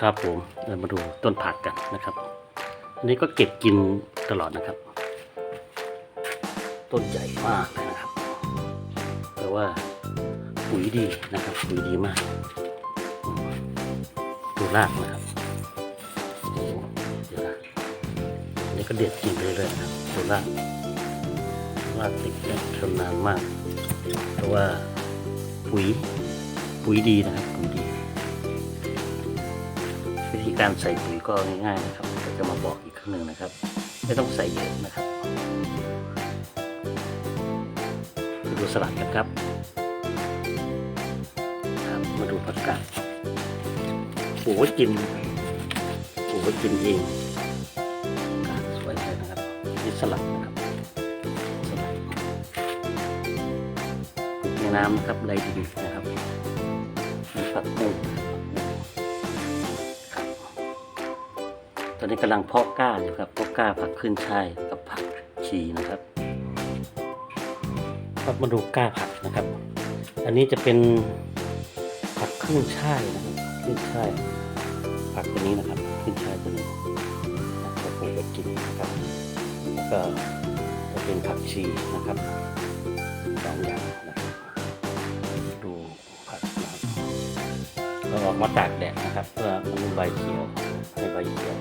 ครับผมเรามาดูต้นผักกันนะครับ อันนี้ก็เก็บกินตลอดนะครับ ต้นใหญ่มากเลยนะครับแต่ว่าปุ๋ยดีนะครับปุ๋ยดีมากดูรากนะครับเดี๋ยวนะอันนี้ก็เด็ดกินไปเรื่อยๆนะดูรากรากติดเนี่ยทนนานมาก เพราะว่าปุ๋ยปุ๋ยดีนะครับปุ๋ยดี วิธีการใส่ปุ๋ยก็ง่ายๆนะครับเดี๋ยวจะมาบอกอีกครั้งหนึ่งนะครับ ไม่ต้องใส่เยอะนะครับไปดูสลัดกันครับครับ มาดูผักกาดปลูกไว้กินปลูกไว้กินเองกาสวยเลยนะครับนี่สลัดนะครับสลัดปลูกในน้ำนะครับไรดินนะครับมีผักบุ้ง อนนี้กำลังเพาะก้าอยู่ครับเพาะก้าผักขึ้นช่ายกับผักชีนะครับครับมาดูก้าผักนะครับ อันนี้จะเป็นผักขึ้นช่ายนะครับขึ้นช่ายผักตัวนี้นะครับ ขึ้นช่ายตัวนี้จะปลูกไปกินนะครับแล้วก็จะเป็นผักชีนะครับสองอย่างนะครับดูผักนะครับเราออกมาตากแดดนะครับ เพื่อมันใบเขียวให้ใบเขียว